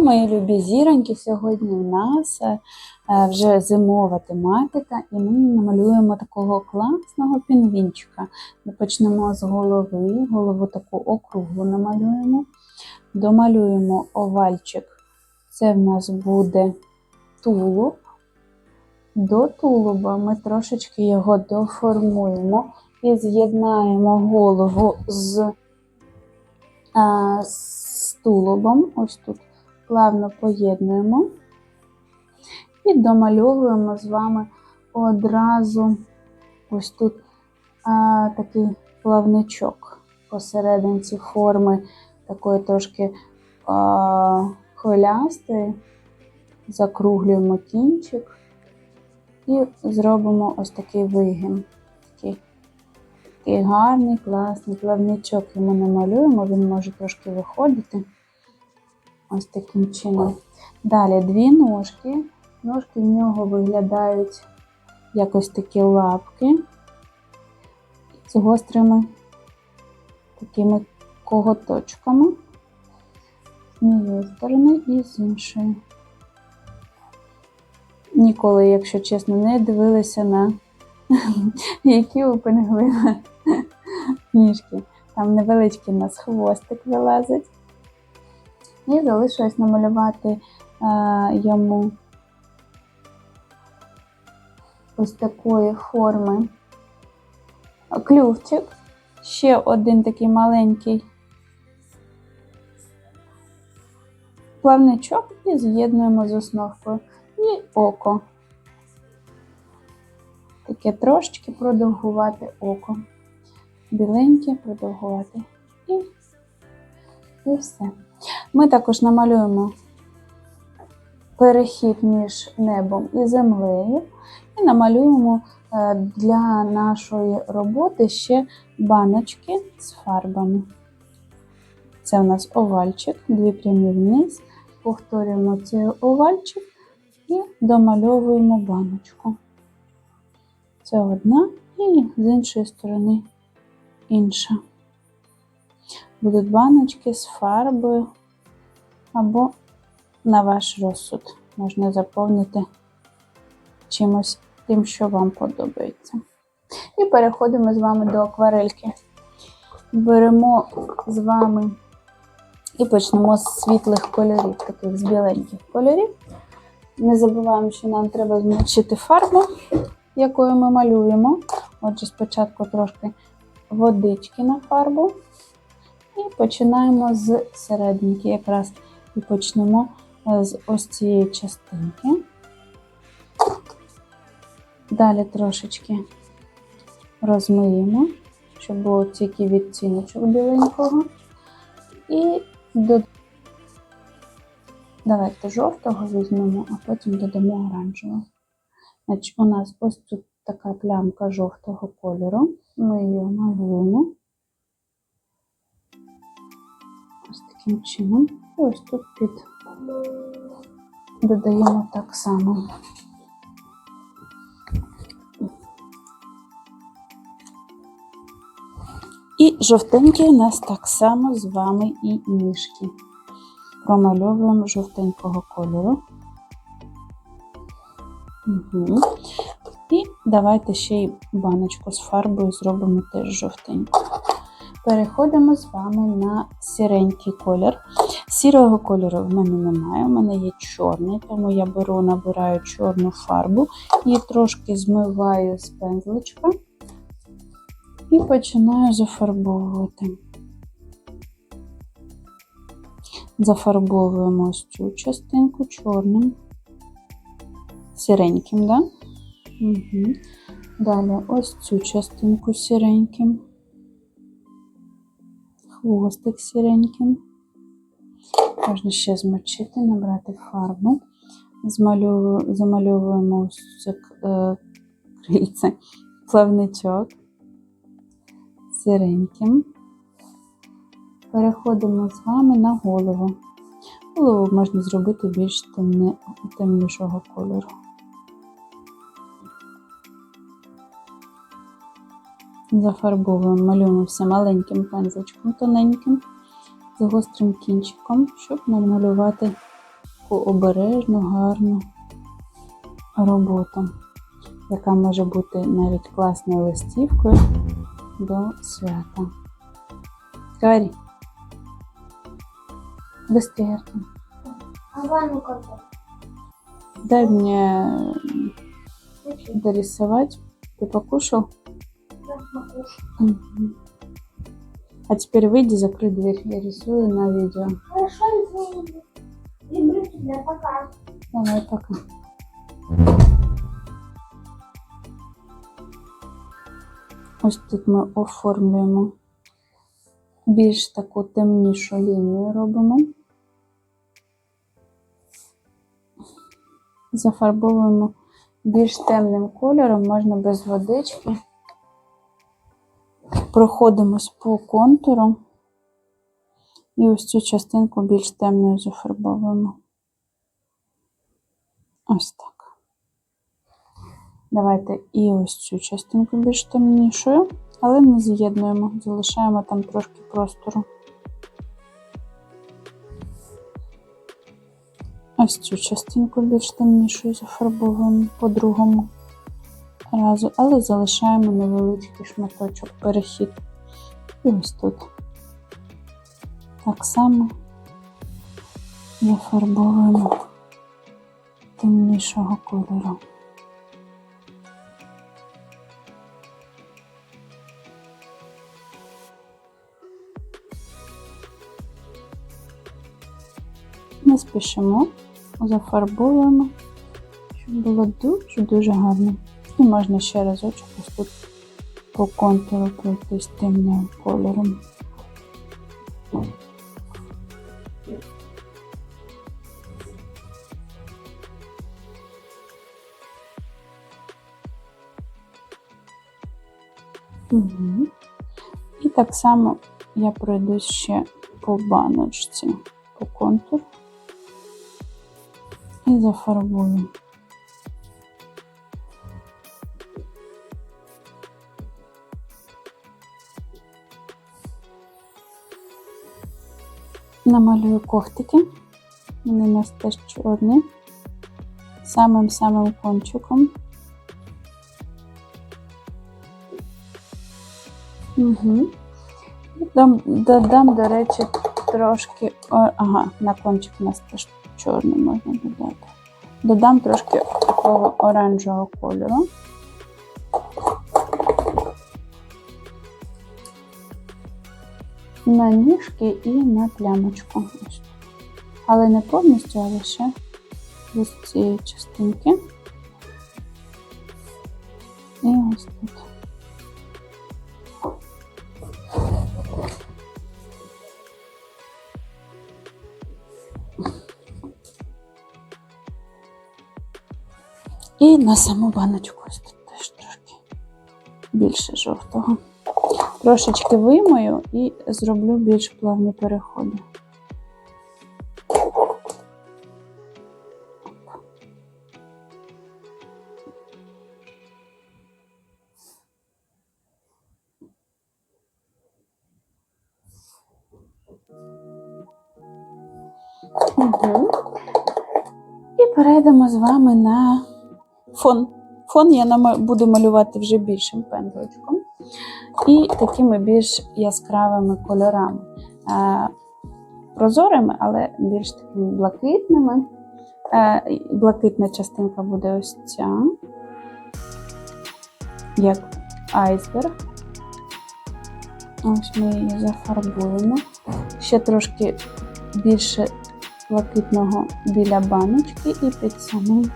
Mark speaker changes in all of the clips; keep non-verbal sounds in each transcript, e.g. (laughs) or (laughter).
Speaker 1: мої любі зіроньки, сьогодні в нас е, е, вже зимова тематика, і ми намалюємо такого класного пінгвінчика. Ми почнемо з голови, голову таку округлу намалюємо, домалюємо овальчик. Це в нас буде тулуб. До тулуба ми трошечки його доформуємо і з'єднаємо голову з, а, з тулубом. Ось тут плавно поєднуємо і домальовуємо з вами одразу ось тут а, такий плавничок посерединці форми такої трошки а, хвилястої. Закруглюємо кінчик і зробимо ось такий вигін. Такий, такий гарний, класний плавничок йому намалюємо, він може трошки виходити. Ось таким чином. Далі дві ножки. Ножки в нього виглядають як ось такі лапки з гострими такими коготочками. З однієї сторони і з іншої. Ніколи, якщо чесно, не дивилася на (laughs) які у пингвина ніжки. Там невеличкий у нас хвостик вилазить. І залишилось намалювати а, йому ось такої форми клювчик. Ще один такий маленький плавничок і з'єднуємо з основкою. І око. Таке трошечки продовгувати око. Біленьке продовгувати. І, і все. Ми також намалюємо перехід між небом і землею. І намалюємо е, для нашої роботи ще баночки з фарбами. Це у нас овальчик, дві прямі вниз. Повторюємо цей овальчик і домальовуємо баночку. Це одна і з іншої сторони інша. Будуть баночки з фарбою або на ваш розсуд. Можна заповнити чимось тим, що вам подобається. І переходимо з вами до акварельки. Беремо з вами і почнемо з світлих кольорів, таких з біленьких кольорів. Не забуваємо, що нам треба змочити фарбу, якою ми малюємо. Отже, спочатку трошки водички на фарбу. І починаємо з серединки. Якраз і почнемо з ось цієї частинки. Далі трошечки розмиємо, щоб був тільки відтіночок біленького. І до Давайте жовтого візьмемо, а потім додамо оранжевого. Значить, у нас ось тут така плямка жовтого кольору. Ми її малюємо. Таким чином. Ось тут під додаємо так само. І жовтенький у нас так само з вами і ніжки промальовуємо жовтенького кольору. Угу. І давайте ще й баночку з фарбою зробимо теж жовтеньку. Переходимо з вами на сіренький колір. Сірого кольору в мене немає, у мене є чорний, тому я беру, набираю чорну фарбу і трошки змиваю з пензличка і починаю зафарбовувати. Зафарбовуємо ось цю частинку чорним, сіреньким, да? Угу. Далі ось цю частинку сіреньким, хвостик сіреньким. Можна ще змочити, набрати фарбу, замальовуємо ось е, крильце, плавничок сіреньким. Переходимо з вами на голову. Голову можна зробити більш темне, темнішого кольору. Зафарбовуємо, малюємо все маленьким пензличком тоненьким, з гострим кінчиком, щоб намалювати таку обережну, гарну роботу, яка може бути навіть класною листівкою до свята. Быстрее, Артем.
Speaker 2: А?
Speaker 1: Дай мне дорисовать. Ты покушал? А теперь выйди, закрой дверь. Я рисую на видео.
Speaker 2: Хорошо, извини. Люблю тебя, пока.
Speaker 1: Давай, пока. Ось тут ми оформлюємо більш таку темнішу лінію робимо. Зафарбовуємо більш темним кольором, можна без водички. Проходимось по контуру. І ось цю частинку більш темною зафарбовуємо. Ось так. Давайте і ось цю частинку більш темнішою, але не з'єднуємо, залишаємо там трошки простору. Ось цю частинку більш темнішою зафарбовуємо по другому разу, але залишаємо невеличкий шматочок перехід. І ось тут. Так само зафарбовуємо темнішого кольору. Не спішимо, зафарбовуємо, щоб було дуже-дуже гарно. І можна ще разочок ось тут по контуру пройтись темним кольором. Угу. І так само я пройду ще по баночці, по контуру і зафарбую. Намалюю ковтики. Вони у нас теж чорні. Самим-самим кончиком. Угу. Додам, до речі, трошки. Ага, на кончик у нас теж чорний можна додати. Додам трошки такого оранжевого кольору. На ніжки і на плямочку. Але не повністю, а лише з цієї частинки. І ось тут. І на саму баночку ось тут теж трошки більше жовтого. Трошечки вимою і зроблю більш плавні переходи. І перейдемо з вами на фон. Фон я буду малювати вже більшим пензличком і такими більш яскравими кольорами. Е, Прозорими, але більш такими блакитними. Е, Блакитна частинка буде ось ця, як айсберг. Ось ми її зафарбуємо. Ще трошки більше блакитного біля баночки і під самим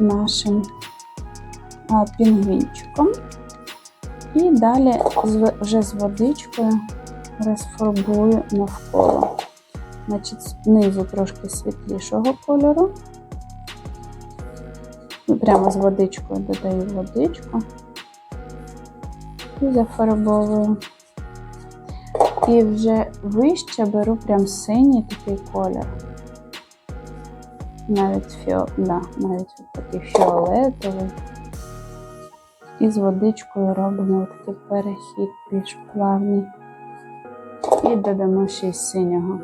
Speaker 1: нашим пінгвінчиком. І далі вже з водичкою розфарбую навколо. Значить, знизу трошки світлішого кольору. Прямо з водичкою додаю водичку і зафарбовую. І вже вище беру прям синій такий колір. Навіть фіо... да, навіть такий фіолетовий. І з водичкою робимо такий перехід більш плавний. І додамо ще й синього.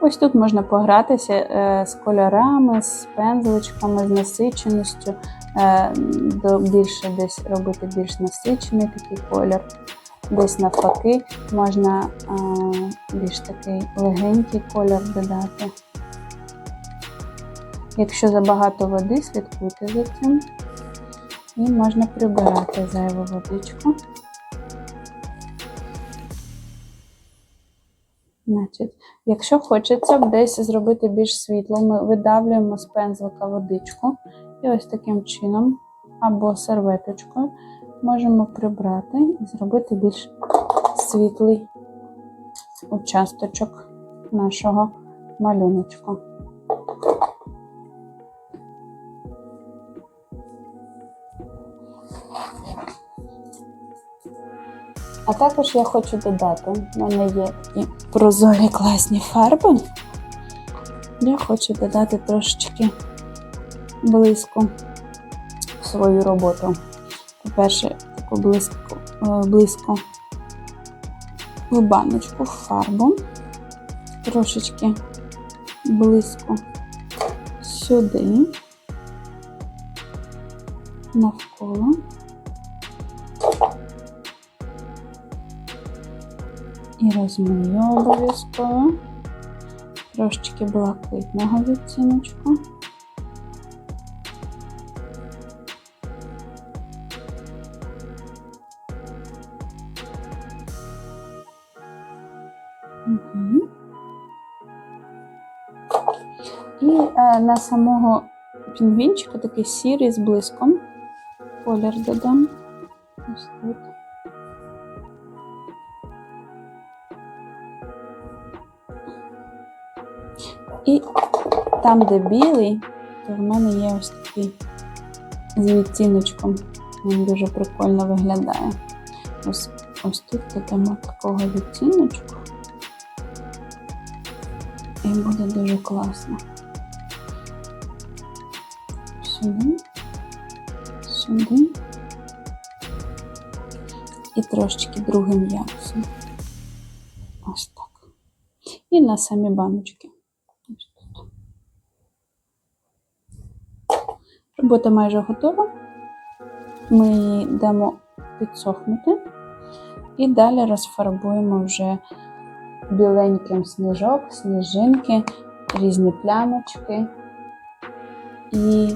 Speaker 1: Ось тут можна погратися е, з кольорами, з пензличками, з насиченістю, е, більше десь робити більш насичений такий колір. Десь навпаки можна е, більш такий легенький колір додати. Якщо забагато води, слідкуйте за цим. І можна прибирати зайву водичку. Значить, якщо хочеться десь зробити більш світло, ми видавлюємо з пензлика водичку і ось таким чином або серветочкою можемо прибрати і зробити більш світлий участочок нашого малюночку. А також я хочу додати, в мене є такі прозорі класні фарби. Я хочу додати трошечки блиску в свою роботу. По-перше, таку блиску, е, блиску в баночку в фарбу, трошечки блиску сюди, навколо. І розмию обов'язково. Трошечки блакитного відтіночку. І е, на самого пінгвінчика такий сірий з блиском. Колір додам. Ось тут. І там, де білий, то в мене є ось такий з відтіночком. Він дуже прикольно виглядає. Ось, ось тут додамо такого відтіночку. І буде дуже класно. Сюди, сюди. І трошечки другим ярусом. Ось так. І на самі баночки. Робота майже готова. Ми її дамо підсохнути. І далі розфарбуємо вже біленьким сніжок, сніжинки, різні плямочки і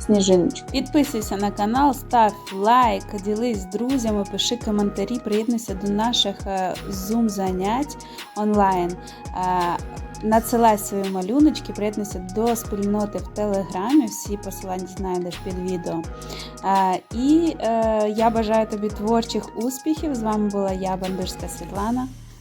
Speaker 1: сніжиночки. Підписуйся на канал, став лайк, ділись з друзями, пиши коментарі, приєднуйся до наших Zoom занять онлайн. Е, Надсилай свої малюночки, приєднуйся до спільноти в Телеграмі. Всі посилання знайдеш під відео. Е, І е, я бажаю тобі творчих успіхів. З вами була я, Бандурська Світлана.